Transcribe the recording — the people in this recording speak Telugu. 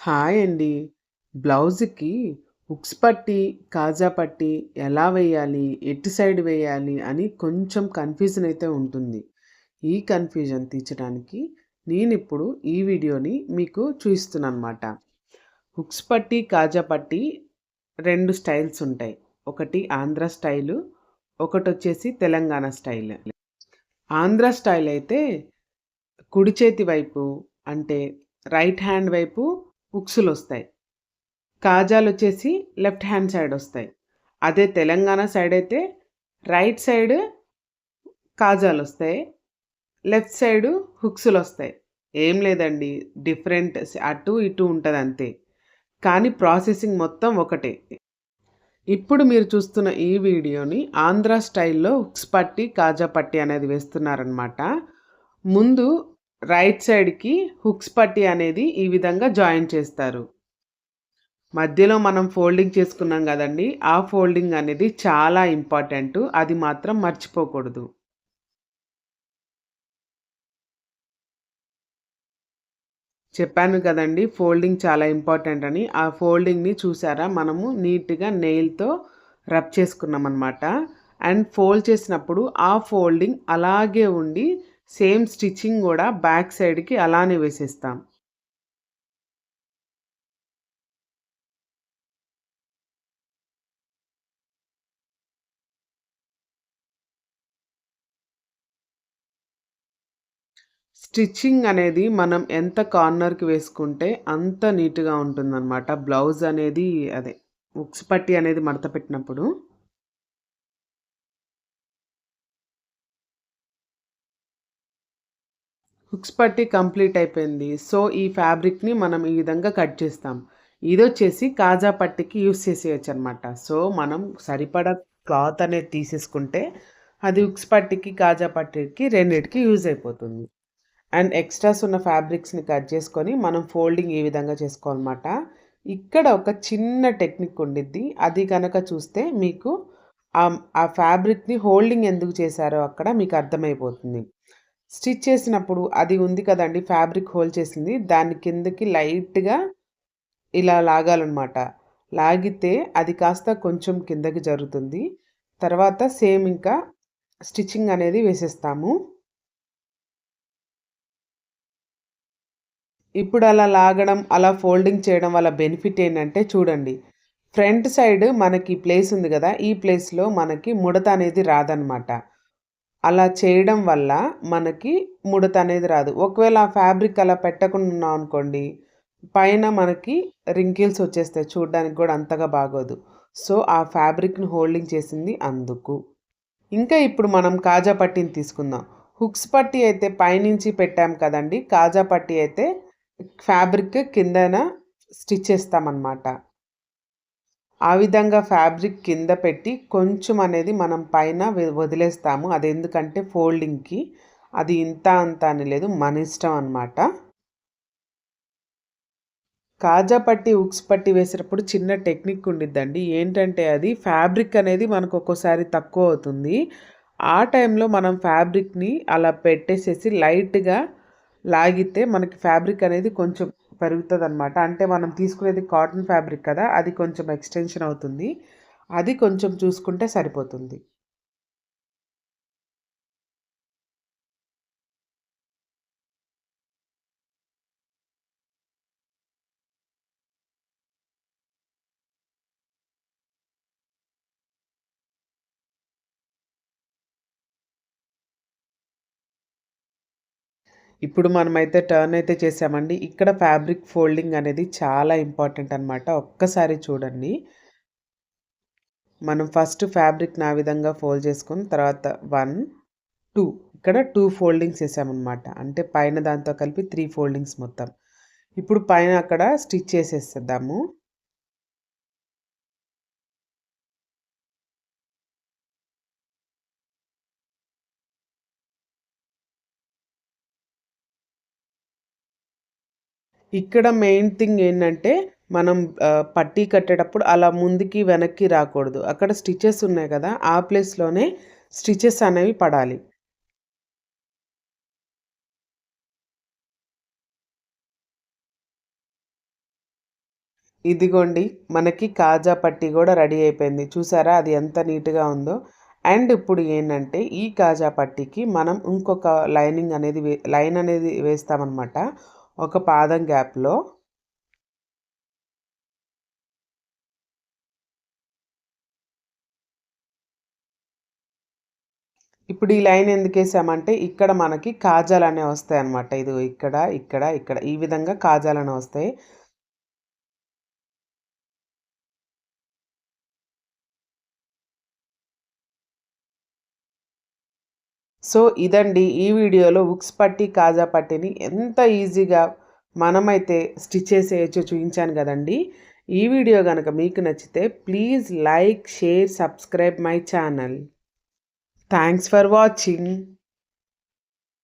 హాయ్ అండి. బ్లౌజ్‌కి హుక్స్ పట్టి, కాజా పట్టి ఎలా వేయాలి? ఎటు సైడ్ వేయాలి? అని కొంచెం కన్‌ఫ్యూజన్ అయితే ఉంటుంది. ఈ కన్‌ఫ్యూజన్ తీర్చడానికి నేను ఇప్పుడు ఈ వీడియోని మీకు చూయిస్తున్నానన్నమాట. హుక్స్ పట్టి, కాజా పట్టి రెండు స్టైల్స్ ఉంటాయి. ఒకటి ఆంధ్ర స్టైలు, ఒకటొచ్చేసి తెలంగాణ స్టైల్. ఆంధ్ర స్టైల్ అయితే కుడి చేతి వైపు అంటే రైట్ హ్యాండ్ వైపు హుక్స్లు వస్తాయి కాజాలు వచ్చేసి లెఫ్ట్ హ్యాండ్ సైడ్ వస్తాయి అదే తెలంగాణ సైడ్ అయితే రైట్ సైడ్ కాజాలు వస్తాయి లెఫ్ట్ సైడ్ హుక్సులు వస్తాయి ఏం లేదండి. డిఫరెంట్ అటు ఇటు అంతే కానీ ప్రాసెసింగ్ మొత్తం ఒకటే. ఇప్పుడు మీరు చూస్తున్న ఈ వీడియోని ఆంధ్ర స్టైల్‌లో హుక్స్ పట్టి, కాజా పట్టి అనేది వేస్తున్నారనమాట. ముందు రైట్ సైడ్‌కి హుక్స్ పట్టి అనేది ఈ విధంగా జాయిన్ చేస్తారు. మధ్యలో మనం ఫోల్డింగ్ చేసుకున్నాం కదండి ఆ ఫోల్డింగ్ అనేది చాలా ఇంపార్టెంట్ అది మాత్రం మర్చిపోకూడదు. చెప్పాను కదండి ఫోల్డింగ్ చాలా ఇంపార్టెంట్ అని. ఆ ఫోల్డింగ్‌ని చూసారా? మనము నీట్‌గా నెయిల్‌తో రబ్ చేసుకున్నాం అనమాట అండ్ ఫోల్డ్ చేసినప్పుడు ఆ ఫోల్డింగ్ అలాగే ఉండి సేమ్ స్టిచ్చింగ్ కూడా బ్యాక్ సైడ్‌కి అలానే వేసేస్తాం. స్టిచ్చింగ్ అనేది మనం ఎంత కార్నర్‌కి వేసుకుంటే అంత నీట్‌గా ఉంటుందనమాట. బ్లౌజ్ అనేది అదే ఉక్స్ పట్టి అనేది మడత పెట్టినప్పుడు. హుక్స్ పట్టి కంప్లీట్ అయిపోయింది. సో, ఈ ఫ్యాబ్రిక్‌ని మనం ఈ విధంగా కట్ చేస్తాం. ఇది వచ్చేసి కాజా పట్టికి యూస్ చేసేయచ్చు అనమాట సో, మనం సరిపడా క్లాత్ అనేది తీసేసుకుంటే అది ఉక్స్ పట్టికి, కాజా పట్టికి రెండింటికి యూజ్ అయిపోతుంది. అండ్ ఎక్స్‌ట్రాస్ ఉన్న ఫ్యాబ్రిక్స్‌ని కట్ చేసుకొని మనం ఫోల్డింగ్ ఈ విధంగా చేసుకోవాలన్నమాట. ఇక్కడ ఒక చిన్న టెక్నిక్ ఉండిద్ది. అది కనుక చూస్తే మీకు ఆ ఫ్యాబ్రిక్‌ని హోల్డింగ్ ఎందుకు చేశారో అక్కడ మీకు అర్థమైపోతుంది. స్టిచ్ చేసినప్పుడు అది ఉంది కదండీ! ఫ్యాబ్రిక్ హోల్ చేసింది. దాని కిందకి లైట్‌గా ఇలా లాగాలన్నమాట. లాగితే అది కాస్త కొంచెం కిందకి జరుగుతుంది. తర్వాత సేమ్ ఇంకా స్టిచ్చింగ్ అనేది వేసేస్తాము. ఇప్పుడు అలా లాగడం, అలా ఫోల్డింగ్ చేయడం వల్ల బెనిఫిట్ ఏంటంటే చూడండి. ఫ్రంట్ సైడ్ మనకి ప్లేస్ ఉంది కదా ఈ ప్లేస్‌లో మనకి ముడత అనేది రాదనమాట. అలా చేయడం వల్ల మనకి ముడత అనేది రాదు. ఒకవేళ ఆ ఫ్యాబ్రిక్ అలా పెట్టకుండా ఉన్నామనుకోండి, పైన మనకి రింకిల్స్ వచ్చేస్తాయి. చూడ్డానికి కూడా అంతగా బాగోదు. సో, ఆ ఫ్యాబ్రిక్‌ని హోల్డింగ్ చేసింది అందుకు. ఇంకా ఇప్పుడు మనం కాజా పట్టీని తీసుకుందాం. హుక్స్ పట్టి అయితే పైనుంచి పెట్టాం కదండీ! కాజా పట్టి అయితే ఫ్యాబ్రిక్ కిందన స్టిచ్ చేస్తామనమాట. ఆ విధంగా ఫ్యాబ్రిక్ కింద పెట్టి కొంచెం అనేది మనం పైన వదిలేస్తాము వదిలేస్తాము. అదెందుకంటే ఫోల్డింగ్‌కి. అది ఇంత, అంత అని లేదు. మన ఇష్టం అనమాట. కాజా పట్టి, ఉక్స్ పట్టి వేసేటప్పుడు చిన్న టెక్నిక్ ఉండిద్దండి. ఏంటంటే అది ఫ్యాబ్రిక్ అనేది మనకు ఒక్కోసారి తక్కువ అవుతుంది. ఆ టైంలో మనం ఫ్యాబ్రిక్‌ని అలా పెట్టేసేసి లైట్‌గా లాగితే మనకి ఫ్యాబ్రిక్ అనేది కొంచెం పెరుగుతుంది అనమాట అంటే మనం తీసుకునేది కాటన్ ఫ్యాబ్రిక్ కదా! అది కొంచెం ఎక్స్‌టెన్షన్ అవుతుంది. అది కొంచెం చూసుకుంటే సరిపోతుంది. ఇప్పుడు మనమైతే టర్న్ అయితే చేసామండి. ఇక్కడ ఫ్యాబ్రిక్ ఫోల్డింగ్ అనేది చాలా ఇంపార్టెంట్ అనమాట. ఒక్కసారి చూడండి. మనం ఫస్ట్ ఫ్యాబ్రిక్‌ని నా విధంగా ఫోల్డ్ చేసుకుని తర్వాత 1, 2 ఇక్కడ టూ ఫోల్డింగ్స్ వేసామన్నమాట అంటే పైన దాంతో కలిపి త్రీ ఫోల్డింగ్స్ మొత్తం. ఇప్పుడు పైన అక్కడ స్టిచ్ చేసేసేద్దాము. ఇక్కడ మెయిన్ థింగ్ ఏంటంటే మనం పట్టీ కట్టేటప్పుడు అలా ముందుకి, వెనక్కి రాకూడదు. అక్కడ స్టిచెస్ ఉన్నాయి కదా! ఆ ప్లేస్‌లోనే స్టిచెస్ అనేవి పడాలి. ఇదిగోండి మనకి కాజా పట్టీ కూడా రెడీ అయిపోయింది చూసారా అది ఎంత నీట్గా ఉందో అండ్ ఇప్పుడు ఏంటంటే ఈ కాజా పట్టీకి మనం ఇంకొక లైనింగ్ అనేది లైన్ అనేది వేస్తామన్నమాట ఒక పాదం గ్యాప్లో ఇప్పుడు ఈ లైన్ ఎందుకు వేసామంటే ఇక్కడ మనకి కాజాలు అనేవి వస్తాయి అన్నమాట ఇది ఇక్కడ ఇక్కడ ఇక్కడ. ఈ విధంగా కాజాలు అనేవి వస్తాయి. సో ఇదండి ఈ వీడియోలో ఉక్స్ పట్టి కాజా పట్టిని ఎంత ఈజీగా మనమైతే స్టిచ్ చేసేయచ్చో చూపించాను కదండి. ఈ వీడియో కనుక మీకు నచ్చితే please like share subscribe my channel. Thanks for watching.